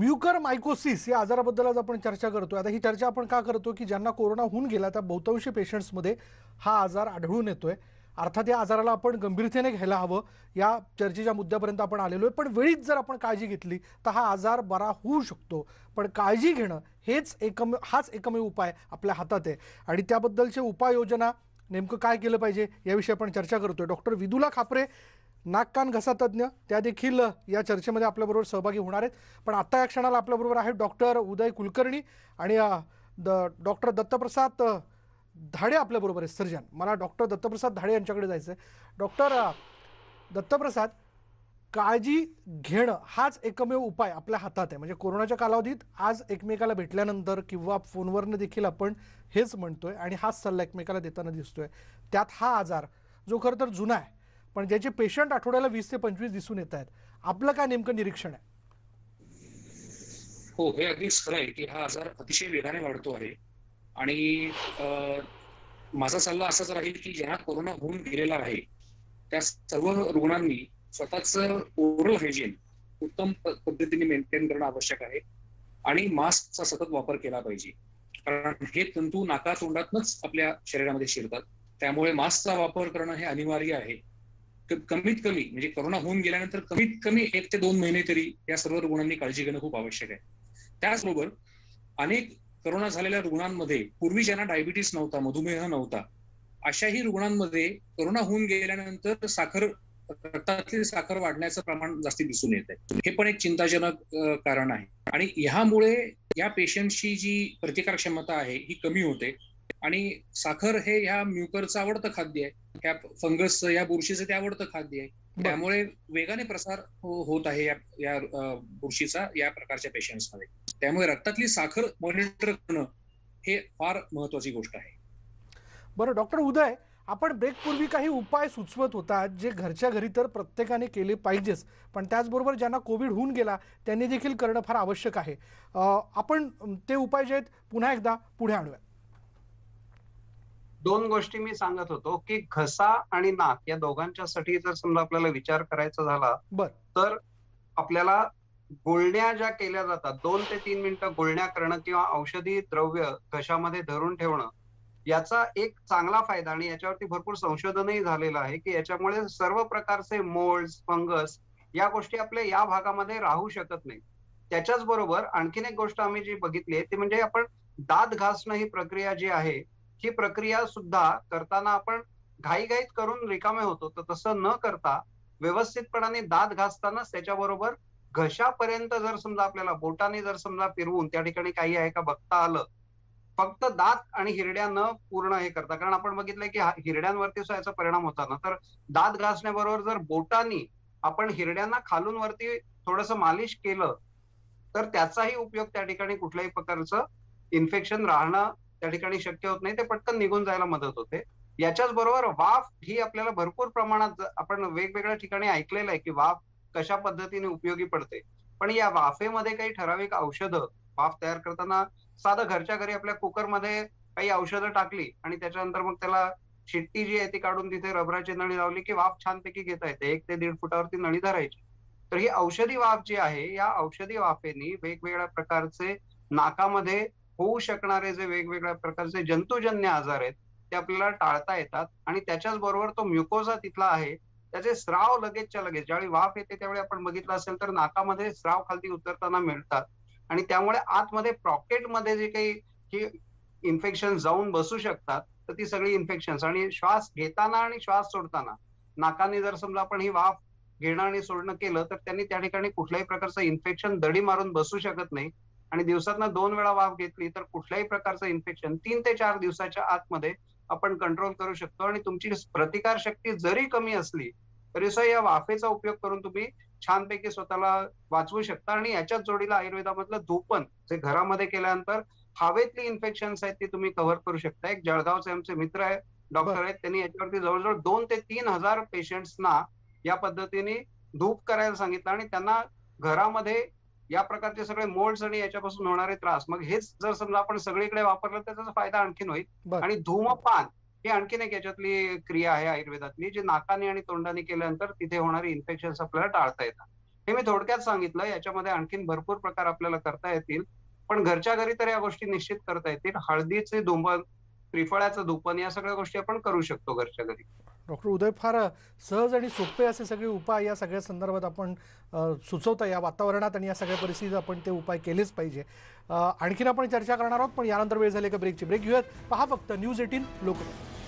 Mucor mycosis या आजाराबद्दल आज आपण चर्चा करतोय. आता ही चर्चा आपण का करतो की ज्यांना कोरोना होऊन गेला त्या बहुतांशी पेशंट्समध्ये हा आजार आढळून येतोय. अर्थात या आजाराला आपण गंभीरतेने घ्यायला हवं. या चर्चेच्या मुद्द्यापर्यंत आपण आलेलो आहे पण वेळीच जर आपण काळजी घेतली तर हा आजार बरा होऊ शकतो. पण काळजी घेणं हेच एकमेव हाच एकमेव उपाय आपल्या हातात आहे. आणि त्याबद्दलचे उपाययोजना नेमकं काय केलं पाहिजे याविषयी आपण चर्चा करतोय. डॉक्टर विदुला खापरे नाक कान घसा तज्ज्ञ त्या देखील या चर्चेमध्ये आपल्याबरोबर सहभागी होणार आहेत. पण आत्ता या क्षणाला आपल्याबरोबर आहेत डॉक्टर उदय कुलकर्णी आणि द डॉक्टर दत्तप्रसाद धाडे आपल्याबरोबर आहेत. सर्जन मला डॉक्टर दत्तप्रसाद धाडे यांच्याकडे जायचं आहे डॉक्टर दत्तप्रसाद काळजी घेणं हाच एकमेव उपाय आपल्या हातात आहे. म्हणजे कोरोनाच्या कालावधीत आज एकमेकाला भेटल्यानंतर किंवा फोनवरनं देखील आपण हेच म्हणतोय आणि हाच सल्ला एकमेकाला देताना दिसतोय. त्यात हा आजार जो खरं तर जुना आहे पण ज्याचे पेशंट आठवड्याला वीस ते पंचवीस दिसून येत आहेत. आपलं काय नेमकं निरीक्षण आहे? हो हे अगदीच खरं आहे की हा आजार अतिशय वेगाने वाढतो आहे. आणि माझा सल्ला असाच राहील की ज्यांना कोरोना होऊन गेलेला आहे त्या सर्व रुग्णांनी स्वतःच ओरल हायजीन उत्तम पद्धतीने मेंटेन करणं आवश्यक आहे. आणि मास्कचा सतत वापर केला पाहिजे. कारण हे तंतू नाका तोंडातनच आपल्या शरीरामध्ये शिरतात. त्यामुळे मास्कचा वापर करणं हे अनिवार्य आहे. कमीत कमी म्हणजे कोरोना होऊन गेल्यानंतर कमीत कमी एक ते दोन महिने तरी या सर्व रुग्णांनी काळजी घेणं खूप आवश्यक आहे. त्याचबरोबर अनेक करोना झालेल्या रुग्णांमध्ये पूर्वी ज्यांना डायबिटीस नव्हता मधुमेह नव्हता अशाही रुग्णांमध्ये करोना होऊन गेल्यानंतर साखर रक्तातली साखर वाढण्याचं प्रमाण जास्ती दिसून येत आहे हे पण एक चिंताजनक कारण आहे. आणि ह्यामुळे या पेशंटची जी प्रतिकार क्षमता आहे ही कमी होते. आणि साखर हे ह्या म्युकरचं आवडतं खाद्य आहे. ह्या फंगस या बुरशीचं ते आवडतं खाद्य आहे. त्यामुळे वेगाने प्रसार हो- होत आहे या या बुरशीचा या प्रकारच्या पेशंट्समध्ये. त्यामुळे रक्तातली साखर मॉनिटर करणं हे फार महत्वाची गोष्ट आहे. बरं डॉक्टर उदय आपण ब्रेकपूर्वी काही उपाय सुचवत होता जे घरच्या घरी तर प्रत्येकाने केले पाहिजेच पण त्याचबरोबर ज्यांना कोविड होऊन गेला त्यांनी देखील करणं फार आवश्यक आहे. आपण ते उपाय जे आहेत पुन्हा एकदा पुढे आणूया दोन गोष्टी मी सांगत होतो की घसा आणि नाक या दोघांच्यासाठी जर समजा आपल्याला विचार करायचा झाला बर. तर आपल्याला गुळण्या ज्या केल्या जातात दोन ते तीन मिनिटं गुळण्या करणं किंवा औषधी द्रव्य घशामध्ये धरून ठेवणं याचा एक चांगला फायदा आणि याच्यावरती भरपूर संशोधनही झालेलं आहे की याच्यामुळे सर्व प्रकारचे मोल्ड फंगस या गोष्टी आपल्या या भागामध्ये राहू शकत नाही त्याच्याच बरोबर आणखीन एक गोष्ट आम्ही जी बघितली आहे ती म्हणजे आपण दात घासणं ही प्रक्रिया जी आहे ही प्रक्रिया सुद्धा करताना आपण घाईघाईत करून रिकामे होतो. तर तसं न करता व्यवस्थितपणाने दात घासतानाच त्याच्याबरोबर घशापर्यंत जर समजा आपल्याला बोटाने जर समजा फिरवून त्या ठिकाणी काही आहे का बघता आलं फक्त दात आणि हिरड्या न पूर्ण हे करता कारण आपण बघितलंय की हिरड्यांवरती सुद्धा याचा परिणाम होता ना. तर दात घासण्याबरोबर जर बोटानी आपण हिरड्यांना खालून वरती थोडस मालिश केलं तर त्याचाही उपयोग त्या ठिकाणी कुठल्याही प्रकारचं इन्फेक्शन राहणं त्या ठिकाणी शक्य होत नाही ते पटकन निघून जायला मदत होते. याच्याच बरोबर वाफ ही आपल्याला भरपूर प्रमाणात आपण वेगवेगळ्या ठिकाणी ऐकलेलं आहे की वाफ कशा पद्धतीने उपयोगी पडते. पण या वाफेमध्ये काही ठराविक औषधं वाफ तयार करताना साधं घरच्या घरी आपल्या कुकरमध्ये काही औषधं टाकली आणि त्याच्यानंतर मग त्याला शिट्टी जी आहे ती काढून तिथे रबराची नळी लावली की वाफ छानपैकी घेता येते. एक ते दीड फुटावरती नळी धरायची. तर ही औषधी वाफ जी आहे या औषधी वाफेनी वेगवेगळ्या प्रकारचे नाकामध्ये होऊ शकणारे जे वेगवेगळ्या प्रकारचे जंतुजन्य आजार आहेत ते आपल्याला टाळता येतात आणि त्याच्याच बरोबर तो म्युकोजा तिथला आहे त्याचे स्राव लगेचच्या लगेच ज्यावेळी वाफ येते त्यावेळी आपण बघितलं असेल तर नाकामध्ये स्राव खालती उतरताना मिळतात. आणि त्यामुळे आतमध्ये प्रॉकेटमध्ये जे काही इन्फेक्शन जाऊन बसू शकतात तर ती सगळी इन्फेक्शन आणि श्वास घेताना आणि श्वास सोडताना नाकाने जर समजा आपण ही वाफ घेणं आणि सोडणं केलं तर त्यांनी त्या ठिकाणी कुठल्याही प्रकारचं इन्फेक्शन दडी मारून बसू शकत नाही. आणि दिवसातनं दोन वेळा वाफ घेतली तर कुठल्याही प्रकारचं इन्फेक्शन तीन ते चार दिवसाच्या आतमध्ये आपण कंट्रोल करू शकतो. आणि तुमची प्रतिकार शक्ती जरी कमी असली तरी सुद्धा या वाफेचा उपयोग करून तुम्ही छानपैकी स्वतःला वाचवू शकता. आणि याच्याच जोडीला आयुर्वेदामधलं धूपन जे घरामध्ये केल्यानंतर हवेतली इन्फेक्शन्स आहेत ती तुम्ही कव्हर करू शकता. एक जळगावचे आमचे मित्र आहेत डॉक्टर. आहेत त्यांनी याच्यावरती जवळजवळ दोन ते तीन हजार पेशंट्सना या पद्धतीने धूप करायला सांगितलं. आणि त्यांना घरामध्ये या प्रकारचे सगळे मोल्ड्स आणि याच्यापासून होणारे त्रास. मग हेच जर समजा आपण सगळीकडे वापरलं तर त्याचा फायदा आणखीन होईल. आणि धूमपान ही आणखीन एक याच्यातली क्रिया आहे आयुर्वेदातली जी नाकाने आणि तोंडाने केल्यानंतर तिथे होणारी इन्फेक्शन आपल्याला टाळता येतात. हे मी थोडक्यात सांगितलं याच्यामध्ये आणखीन भरपूर प्रकार आपल्याला करता येतील. पण घरच्या घरी तर या गोष्टी निश्चित करता येतील. हळदीचे धुंबन त्रिफळ्याचं धुपन या सगळ्या गोष्टी आपण करू शकतो घरच्या घरी. डॉक्टर उदय फार सहज आणि सोपे असे सगळे उपाय या सगळ्या संदर्भात आपण सुचवता या वातावरणात आणि या सगळ्या परिस्थितीत आपण ते उपाय केलेच पाहिजे. आणखीन आपण चर्चा करणार आहोत पण यानंतर वेळ झाली का ब्रेकची. ब्रेक घेऊयात. पहा फक्त न्यूज एटीन लोकमत.